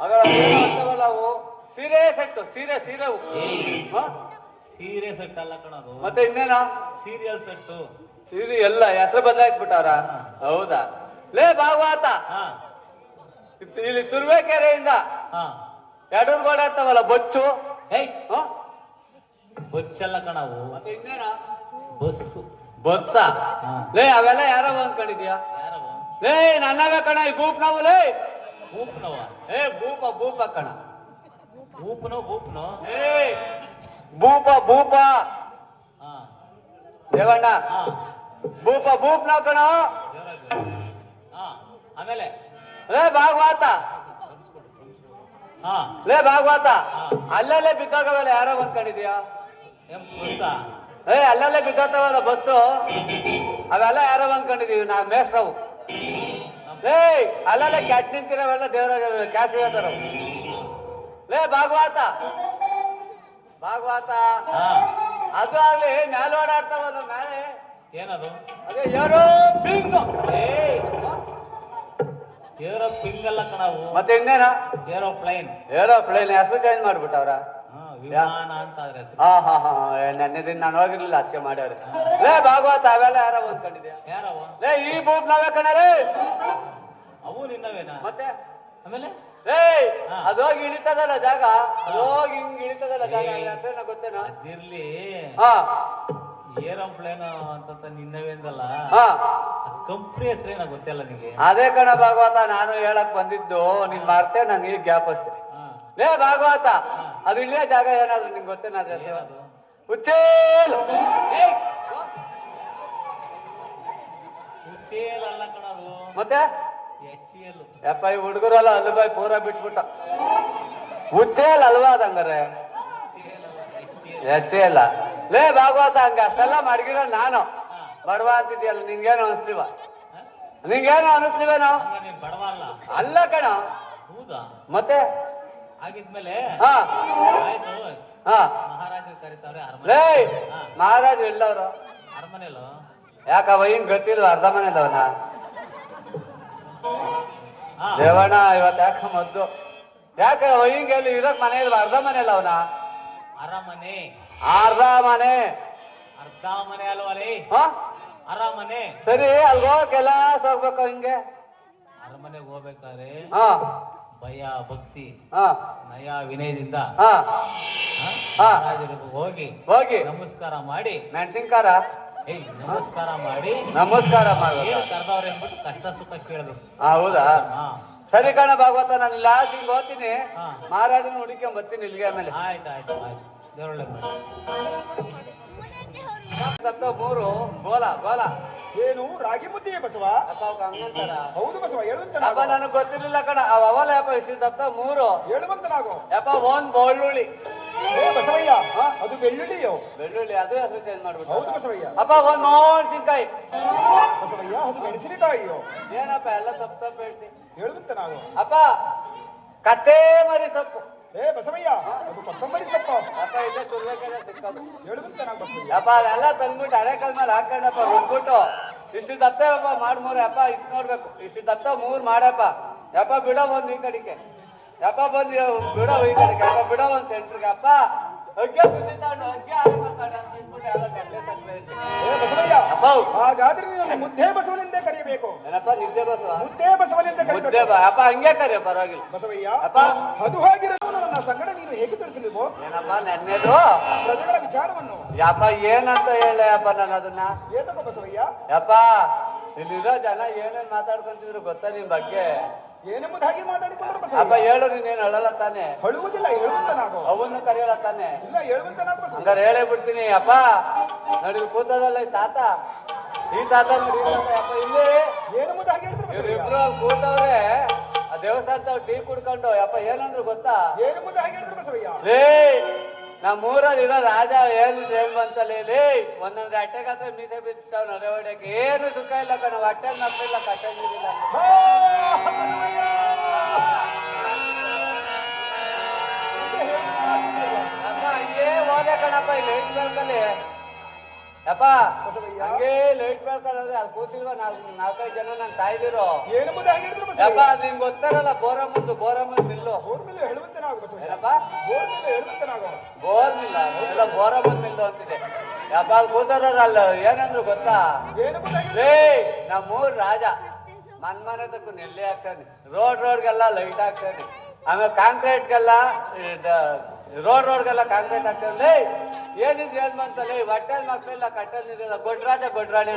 ಅಂತವಲ್ಲ ಅವು ಸೀರೆ ಸೆಟ್ಟು ಸೀರೆ ಸೀರೆ. ಸೀರೆ ಸೆಟ್ ಅಲ್ಲ ಕಣದು ಮತ್ತೆ ಇನ್ನೇನ? Serial set. ಸೀರೆ ಎಲ್ಲ ಹೆಸರು ಬದಲಾಯಿಸ್ಬಿಟ್ಟವ್ರ. ಹೌದಾ? ಲೇ ಭಾಗವತ. ಹಾ. ಇಲ್ಲಿ ತುರ್ಬೇಕೆರೆಯಿಂದ ಹಾ. ಗೋಡೆ ಇರ್ತಾವಲ್ಲ ಬೊಚ್ಚು. ಹೇ. ಹ? ಬೊಚ್ಚಲ್ಲ ಕಣವು ಮತ್ತೆ ಇನ್ನೇನ? ಬಸ್ಸು. ಬಸ್ಸ? ಲೇ ಅವೆಲ್ಲ ಯಾರೋ ಅನ್ಕೊಂಡಿದ್ಯಾ ಲೇ ನನ್ನವೇ ಕಣ ಈ ಲೇ. ಊಪ್ನವ ಏ ಭೂಪ ಬೂಪ ಕಣ. ಭೂಪನೋ ಭೂಪನೋ ಏ ಭೂಪ ಹಾ. ದೇವಣ್ಣ. ಭೂಪ ಬೂಪ್ ಕಣ. ಆಮೇಲೆ? ಲೇ ಭಾಗವತ. ಹಾ. ಲೇ ಭಾಗವತ. ಅಲ್ಲಲ್ಲೇ ಬಿದ್ದಾಗವಲ್ಲ ಯಾರೋ ಎಂ ಬಸ್ಸ. ಏ ಅಲ್ಲಲ್ಲೇ ಬಿದ್ದಾತವಲ್ಲ ಬಸ್ಸು? ಅವೆಲ್ಲ ಯಾರೋ ಬಂದ್ಕೊಂಡಿದೀವಿ ನಾ ಮೇಷ್ಟ್ರವು. ಲೇ ಅಲ್ಲಲ್ಲೇ ಕ್ಯಾಟ್ ನಿಂತಿರವೆಲ್ಲ ದೇವರ ಕ್ಯಾಸ್ ಹೇಳ್ತಾರ. ಲೇ ಭಾಗವತ. ಭಾಗವತ. ಅದು ಆಗ್ಲಿ ಮ್ಯಾಲ ಓಡಾಡ್ತಾವಲ್ಲ ಮ್ಯಾಲೆ. ಏನದು? ಅದೇ ಯಾರೋ ಪಿಂಗ್. ಏರೋ ಪಿಂಗ್ ಅಲ್ಲ ಕಣವು ಮತ್ತೆ ಇನ್ನೇನ ಏರೋಪ್ಲೈನ್. ಏರೋಪ್ಲೈನ್ ಹೆಸರು ಚೇಂಜ್ ಮಾಡ್ಬಿಟ್ಟವ್ರ. ವಿಮಾನ ಅಂತ ಅದ್ರ ಹೆಸರು ಹಾ ಹಾ ಹಾ ನೆನ್ನೆ ದಿನ ನಾನು ಹೋಗಿರ್ಲಿಲ್ಲ ಅಚ್ಚೆ ಮಾಡ್ಯಾರ. ಲೇ ಭಾಗವತ ಅವೆಲ್ಲ ಯಾರೋ ಓದ್ಕೊಂಡಿದ್ಯಾ ಯಾರವ ಲೇ ಈ ಬೂಟ್ ನಾವೇ ಕಣರೇ. ಅವು ನಿನ್ನವೇನಾ? ಮತ್ತೆ? ಆಮೇಲೆ? ಏಯ್ ಹಾ. ಅದು ಹೋಗಿ ಇಳಿತದಲ್ಲ ಜಾಗ? ಅದು ಹೋಗಿ ಹಿಂಗ್ ಇಳಿತದಲ್ಲ ಜಾಗ ಏಯ್. ಹೆಸರೇನ ಗೊತ್ತೇನಾ? ಅದಿರ್ಲಿ. ಹಾ. ಏರೋಪ್ಲೇನ್ ಅಂತ ನಿನ್ನವೇ ಅಂದಲ್ಲ? ಹಾ. ಕಂಪ್ನಿ ಹೆಸರೇನ ಗೊತ್ತಿಲ್ಲ ನಿಮಗೆ ಅದೇ ಕಣ ಭಾಗವತ ನಾನು ಹೇಳಕ್ ಬಂದಿದ್ದು ನೀನ್ ಮಾಡ್ತೆ ನಾನು ಗ್ಯಾಪ್ ಅಷ್ಟೇ. ಹಾ. ಲೇ ಭಾಗವತ. ಹಾ. ಅದು ಇಲ್ಲೇ ಜಾಗ ಏನಾದ್ರು ನಿಮ್ಗೆ ಗೊತ್ತೇನಾದ್ರೆ ಹುಚ್ಚೇಲ್! ಅಲ್ಲ ಕಣದು ಮತ್ತೆ? ಯಪ್ಪ ಈ ಹುಡುಗರಲ್ಲ ಅಲ್ಲಿ ಬಾಯ್ ಪೂರ ಬಿಟ್ಬಿಟ್ಟ. ಹುಚ್ಚೇಲ್ ಅಲ್ವಾ ಅದಂಗಾರೆ ಹೆಚ್ಚೇ ಇಲ್ಲ ಲೇ ಭಾಗವತ ಹಂಗ ಅಷ್ಟೆಲ್ಲ ಮಡಗಿರೋ ನಾನು. ಬಡವ ಅಂತಿದ್ಯಲ್ಲ ನಿಂಗೇನು ಅನಿಸ್ಲಿವ ನಿಂಗೇನು ಅನಿಸ್ಲಿವೇನೋ ನಾವು ಅಲ್ಲ. ಕಣ. ಮತ್ತೆ? ಆಗಿದ್ಮೇಲೆ ಹಾ. ಆಯ್ತು. ಮಹಾರಾಜರು ಕರೀತಾವ್ರೆ ಅರಮನೆ. ಹಾ. ಮಹಾರಾಜ್ ಎಲ್ಲವ್ರು ಅರಮನೆಲು ಯಾಕವ ಹಿಂಗ್ ಗೊತ್ತಿಲ್ಲ ಅರ್ಧ ಮನೆದವನ ಹಾ. ದೇವಣ್ಣ ಇವತ್ತು ಯಾಕ ಮದ್ದು? ಯಾಕ ಹಿಂಗೆ ಅಲ್ಲಿ ಇರೋಕ್ ಮನೆ ಇಲ್ವ? ಅರ್ಧ ಮನೆ ಅಲ್ಲ ಅವನ ಅರಮನೆ. ಅರ್ಧ ಮನೆ. ಅರ್ಧ ಮನೆ ಅಲ್ವಾ ಹಾ? ಅರಮನೆ. ಸರಿ ಅಲ್ಲಿ ಕೆಲಸ ಹೋಗ್ಬೇಕು ಹಿಂಗೆ? ಅರಮನೆಗೆ ಹೋಗ್ಬೇಕಾದ್ರೆ? ಹಾ. ಭಯ ಭಕ್ತಿ ಹಾ. ನಯ ವಿನಯದಿಂದ ಹಾ. ಹಾ, ಹಾ. ಹೋಗಿ ಹೋಗಿ. ನಮಸ್ಕಾರ ಮಾಡಿ. ಮೆಣಸಿನ್ಕಾರ ಏಯ್ ನಮಸ್ಕಾರ ಮಾಡಿ. ನಮಸ್ಕಾರ ಮಾಡಿ ಕರೆದವ್ರೆ ಅಂದ್ಬಿಟ್ಟು ಕಷ್ಟ ಸುಖ ಕೇಳಬೇಕು ಹೌದಾ? ಹಾ. ಸರಿ ಕಣ ಭಾಗವತ ನಾನು ಇಲ್ಲ ಲಾಸ್ಟ್ ಹಿಂಗ್ ಹೋಗ್ತೀನಿ ಹಾ. ಮಹಾರಾಜನ ಹುಡುಕೊಂಡ್ ಬರ್ತೀನಿ ಇಲ್ಲಿಗೆ ಆಮೇಲೆ. ಆಯ್ತು ಆಯ್ತು ಆಯ್ತು. ದೇವರೊಳ್ಳೆ ಮಾಡಿ. ಮೂರು ಗೋಲ ಗೋಲ. ಏನು? ರಾಗಿ ಮುದ್ದೆ ಬಸವ? ಹೌದು ಬಸವ ಅಪ್ಪ ಹೇಳುವಂತನಾಗೋ ಗೊತ್ತಿರಲಿಲ್ಲ ಕಣ. ಅವಲ ಯಾಪ ಯಪ್ಪ ಇಷ್ಟು ದಪ್ಪ ಮೂರು. ಹೇಳುವಂತನಾಗೋ ಯಪ್ಪ ಒಂದ್ ಬೆಳ್ಳುಳ್ಳಿ. ಏ ಬಸವಯ್ಯ? ಅದು ಬೆಳ್ಳುಳ್ಳಿಯೋ? ಬೆಳ್ಳುಳ್ಳಿ ಅದು ಹೆಸರು ಚೇಂಜ್ ಮಾಡ್ಬಿಟ್ಟು. ಹೌದು ಬಸವಯ್ಯ. ಅಪ್ಪ ಒಂದ್ ಮೆಣಸಿನಕಾಯಿ ಬಸವಯ್ಯ ಅದು ಮೆಣಸಿನಕಾಯಿಯೋ? ಏನಪ್ಪ ಎಲ್ಲ ತಪ್ಪು ತಪ್ಪು ಹೇಳ್ತಿ. ಹೇಳುವಂತನಾಗೋ ಅಪ್ಪ ಕತ್ತೆ ಮರಿ ಸೊಪ್ಪು. ಏ ಬಸವಯ್ಯ ಅದು ಕೊತ್ತಂಬರಿ ಸೊಪ್ಪು. ಅಪ್ಪ ಅದೆಲ್ಲ ತಂದ್ಬಿಟ್ಟು ಹಳೆ ಕಾಲ ಮೇಲೆ ಹಾಕೊಂಡಪ್ಪ ರುಬ್ಬಿಟ್ಟು. ಇಷ್ಟು ದಪ್ಪ ಅಪ್ಪ ಮಾಡ್ ಮೂರು ಅಪ್ಪ ಇಷ್ಟು ನೋಡ್ಬೇಕು. ಇಷ್ಟು ದತ್ತ ಮೂರ್ ಮಾಡಪ್ಪ. ಯಪ್ಪ ಬಿಡೋ ಒಂದ್ ಈ ಕಡೆಗೆ. ಯಪ್ಪ ಬಂದ್ ಬಿಡೋ ಈ ಕಡೆಗೆ. ಯಪ್ಪ ಬಿಡೋ ಒಂದ್ ಸೆಂಟ್ರಿಗೆ. ಅಪ್ಪ ಹಾಗಾದ್ರೆ ಮುದ್ದೆ ಬಸವನಿಂದ ಕರೆಯಬೇಕು ಮುದ್ದೆ ಬಸವನಿಂದ ಕರೆಯಬೇಕು ಅಪ್ಪ ಹಂಗೆ ಕರೆಯ ಪರವಾಗಿಲ್ಲ. ಬಸವಯ್ಯ ಅಪ್ಪ ಅದು ಹಾಗಿರೋ ನನ್ನ ಸಂಗಡ ನೀನು ಹೇಗೆ ತಿಳಿಸಲಿವೋ ಏನಪ್ಪ ನೆನ್ನೆದು? ಪ್ರಜೆಗಳ ವಿಚಾರವನ್ನು. ಯಪ್ಪ ಏನಂತ ಹೇಳ ಯಪ್ಪ ನಾನು ಅದನ್ನ? ಏನಪ್ಪ ಬಸವಯ್ಯ? ಯಪ್ಪ ಇಲ್ಲಿರೋ ಜನ ಏನೇನ್ ಮಾತಾಡ್ಕೊಂತಿದ್ರು ಗೊತ್ತಾ ನಿನ್ ಬಗ್ಗೆ? ಏನೆಂಬುದಾಗಿ ಮಾತಾಡಿಕೊಂಡರು ಅಪ್ಪ ಬಸವಯ್ಯ ಹೇಳು ನೀನೇನು ಅಳಲ್ಲ ತಾನೆ? ಹಳುವುದಿಲ್ಲ ಹೇಳುವಂತನಾಗೋ. ಅವನ್ನ ಕರೆಯಲ್ಲ ತಾನೆ? ಇಲ್ಲ ಹೇಳುವಂತನಾಗ ಬಸವಯ್ಯ. ಹಂಗಾರೆ ಹೇಳೇ ಬಿಡ್ತೀನಿ ಅಪ್ಪ ನೋಡಿ ಕೂತದಲ್ಲ ಈ ತಾತ? ಈ ತಾತ ನೋಡಿ ಅಪ್ಪ ಇಲ್ಲಿ. ಏನೆಂಬುದಾಗಿ ಹೇಳಿದ್ರು ಇವ್ರಿಬ್ರು ಕೂತವ್ರೆ ಆ ದೇವಸ್ಥಾನದ ಟೀ ಕುಡ್ಕೊಂಡು ಯಪ್ಪ ಏನಂದ್ರು ಗೊತ್ತಾ? ಏನು ಹೇಳಿದ್ರು ಬಸವಯ್ಯ? ಲೇ ನಮ್ಮ ಊರಲ್ಲಿ ಇರೋ ರಾಜ ಏನು ಏನ್ ಬಂತಲ್ಲ ಲೇ ಒಂದೊಂದು ಅಟ್ಟೆಗಾತ್ರ ಮೀಸೆ ಬಿತ್ತಾವ್ ನಡೆ ಹೊಡ್ಯಕ್ಕೆ. ಏನು ಸುಖ ಇಲ್ಲ ಕಣ ಅಟ್ಟೆ ನಪ್ಪಿಲ್ಲ ಕಟ್ಟೆ ನೀರಿಲ್ಲ. ಹಾ, ಬಸವಯ್ಯ! ಹೀಗೆ ಅಪ್ಪ ಹಂಗೇ ಹೋದೆ ಕಣಪ್ಪ ಇಲ್ಲಿ ಹೇಳ್ಬೇಕಲ್ಲಿ ಯಪ್ಪ. ಲೈಟ್ ಬೆಳ್ಕೊಳ್ಳೋದು ಅಲ್ಲಿ ಕೂತಿಲ್ವ ನಾಲ್ಕು ನಾಲ್ಕೈದು ಜನ ನನ್ ತಾಯ್ದಿರು? ಹೇಳಿದ್ರು ಯಪ್ಪ ಬಸವಯ್ಯ ಅದ್ ನಿಮ್ಗೆ ಗೊತ್ತಾರಲ್ಲ ಬೋರಮ್ಮಂದು ಬೋರಮ್ಮನ್ ಮಿಲ್ಲು. ಬೋರ್ ಮೇಲೆ ಹೇಳುವಂತೆ ನಾವು ಬಸವಯ್ಯ? ಏನಪ್ಪ? ಬೋರ್ ಮೇಲೆ ಹೇಳುವಂತೆ ನಾವು ಬೋರ್ ಮಿಲ್ಲ ಎಲ್ಲ ಮಿಲ್ಲು ಅಂತಿದೆ. ಯಪ್ಪ ಅಲ್ಲಿ ಕೂತಾರಲ್ಲ ಏನಂದ್ರು ಗೊತ್ತಾ? ಏನು ರೇ ನಮ್ಮೂರ್ ರಾಜ. ಮನ್ ಮನೆ ತಕ್ಕ ನೆಲ್ಲಿ ಹಾಕ್ತಾನೆ ರೋಡ್ ರೋಡ್ಗೆಲ್ಲ ಲೈಟ್ ಹಾಕ್ತಾನೆ ಆಮೇಲೆ ಕಾಂಕ್ರೀಟ್ಗೆಲ್ಲ ರೋಡ್ ರೋಡ್ಗೆಲ್ಲ ಕಾಂಕ್ರೀಟ್ ಹಾಕ್ತಾರೆ ಏನಿದ್ ಏನ್ ಬಂತಲ್ಲ ಹೊಟ್ಟೆಲ್ ಮಕ್ಕಳಿಲ್ಲ ಕಟ್ಟಲ್ ನಿಂತಿಲ್ಲ ಗೊಡ್ರಾಜ ಗೊಡ್ರಾಣಿ